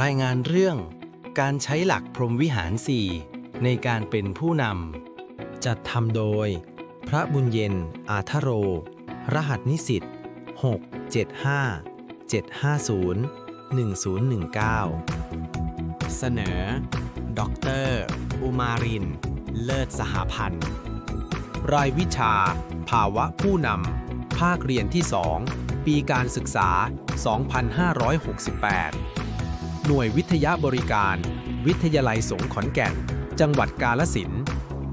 รายงานเรื่อง การใช้หลักพรหมวิหาร4ในการเป็นผู้นำ จัดทำโดย พระบุญเย็น อาทโร รหัสนิสิต675 750 1019 เสนอ ดร อุมาริน เลิศสหพันธ์ รายวิชา ภาวะผู้นำ ภาคเรียนที่ 2 ปีการศึกษา 2568 หน่วยวิทยาบริการ วิทยาลัยสงขอนแก่น จังหวัดกาลสิน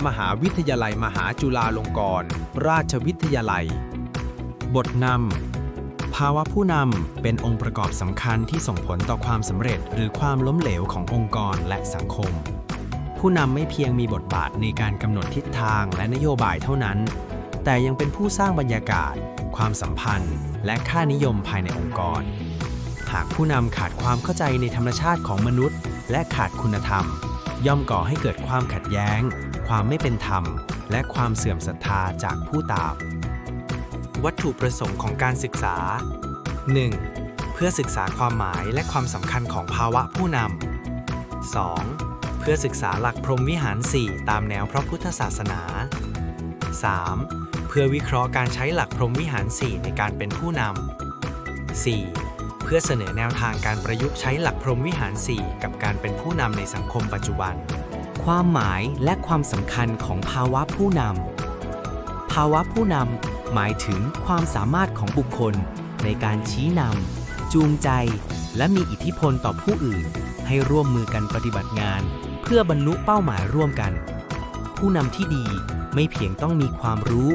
มหาวิทยาลัยมหาจุฬาลงกรณราชวิทยาลัย บทนำภาวะผู้นำเป็นองค์ประกอบสำคัญที่ส่งผลต่อความสำเร็จหรือความล้มเหลวขององค์กรและสังคม ผู้นำไม่เพียงมีบทบาทในการกำหนดทิศทางและนโยบายเท่านั้น แต่ยังเป็นผู้สร้างบรรยากาศ ความสัมพันธ์ และค่านิยมภายในองค์กรากผู้นำขาดความเข้าใจในธรรมชาติของมนุษย์ และขาดคุณธรรม ย่อมก่อให้เกิดความขัดแย้ง ความไม่เป็นธรรม และความเสื่อมศรัทธาจากผู้ตาม วัตถุประสงค์ของการศึกษา 1. เพื่อศึกษาความหมายและความสำคัญของภาวะผู้นำ 2. เพื่อศึกษาหลักพรหมวิหาร 4 ตามแนวพระพุทธศาสนา 3. เพื่อวิเคราะห์การใช้หลักพรหมวิหาร 4 ในการเป็นผู้นำ 4. เพื่อเสนอแนวทางการประยุกต์ใช้หลักพรหมวิหาร 4 กับการเป็นผู้นำในสังคมปัจจุบัน ความหมายและความสำคัญของภาวะผู้นำภาวะผู้นำหมายถึงความสามารถของบุคคล ในการชี้นำจูงใจ และมีอิทธิพลต่อผู้อื่น ให้ร่วมมือกันปฏิบัติงาน เพื่อบรรลุเป้าหมายร่วมกัน ผู้นำที่ดีไม่เพียงต้องมีความรู้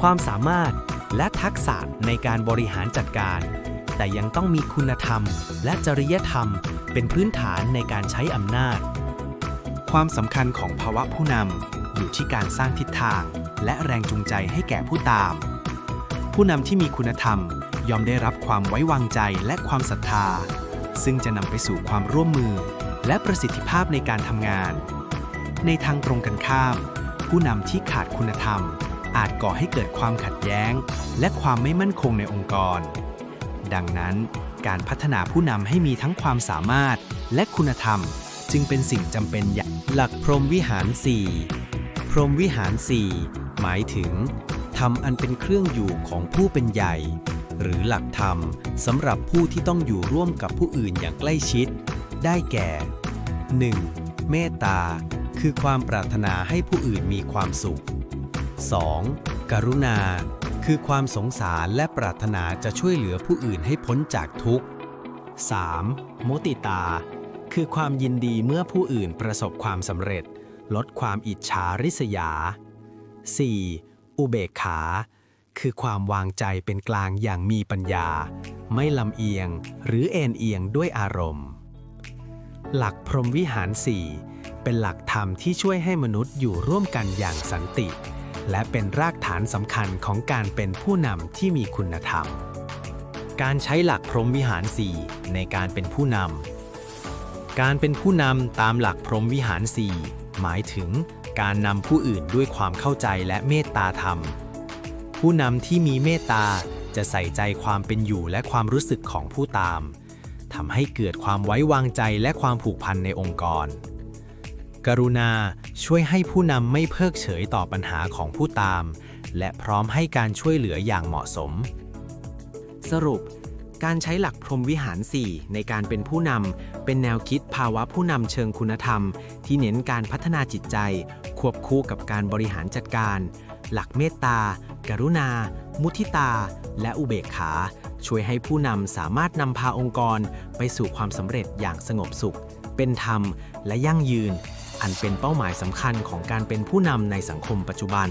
ความสามารถและทักษะในการบริหารจัดการ แต่ยังต้องมีคุณธรรม และจริยธรรม เป็นพื้นฐานในการใช้อำนาจ ความสำคัญของภาวะผู้นำอยู่ที่การสร้างทิศทาง และแรงจูงใจให้แก่ผู้ตาม ผู้นำที่มีคุณธรรมยอมได้รับความไว้วางใจและความศรัทธา ซึ่งจะนำไปสู่ความร่วมมือ และประสิทธิภาพในการทำงาน ในทางตรงกันข้าม ผู้นำที่ขาดคุณธรรม อาจก่อให้เกิดความขัดแย้ง และความไม่มั่นคงในองค์กร ดังนั้น การพัฒนาผู้นำให้มีทั้งความสามารถและคุณธรรม จึงเป็นสิ่งจำเป็นอย่างหลักพรหมวิหาร 4 พรหมวิหาร 4 หมายถึงธรรมอันเป็นเครื่องอยู่ของผู้เป็นใหญ่ หรือหลักธรรมสำหรับผู้ที่ต้องอยู่ร่วมกับผู้อื่นอย่างใกล้ชิด ได้แก่ 1. เมตตา คือความปรารถนาให้ผู้อื่นมีความสุข 2. กรุณา คือความสงสารและปรารถนาจะช่วยเหลือผู้อื่นให้พ้นจากทุกข์ 3. โมติตา คือความยินดีเมื่อผู้อื่นประสบความสำเร็จ ลดความอิจฉาริษยา 4. อุเบกขา คือความวางใจเป็นกลางอย่างมีปัญญา ไม่ลำเอียงหรือเอ็นเอียงด้วยอารมณ์ หลักพรหมวิหาร4เป็นหลักธรรมที่ช่วยให้มนุษย์อยู่ร่วมกันอย่างสันติ และเป็นรากฐานสำคัญของการเป็นผู้นำที่มีคุณธรรม การใช้หลักพรหมวิหาร 4 ในการเป็นผู้นำ การเป็นผู้นำตามหลักพรหมวิหาร 4 หมายถึงการนำผู้อื่นด้วยความเข้าใจและเมตตาธรรม ผู้นำที่มีเมตตาจะใส่ใจความเป็นอยู่และความรู้สึกของผู้ตามทำให้เกิดความไว้วางใจและความผูกพันในองค์กร กรุณาช่วยให้ผู้นำไม่เพิกเฉยต่อปัญหาของผู้ตาม และพร้อมให้การช่วยเหลืออย่างเหมาะสม สรุป การใช้หลักพรหมวิหาร 4 ในการเป็นผู้นำเป็นแนวคิดภาวะผู้นำเชิงคุณธรรม ที่เน้นการพัฒนาจิตใจ ควบคู่กับการบริหารจัดการ หลักเมตตา กรุณา มุทิตา และอุเบกขา ช่วยให้ผู้นำสามารถนำพาองค์กร ไปสู่ความสำเร็จอย่างสงบสุขเป็นธรรมและยั่งยืน อันเป็นเป้าหมายสำคัญของการเป็นผู้นำในสังคมปัจจุบัน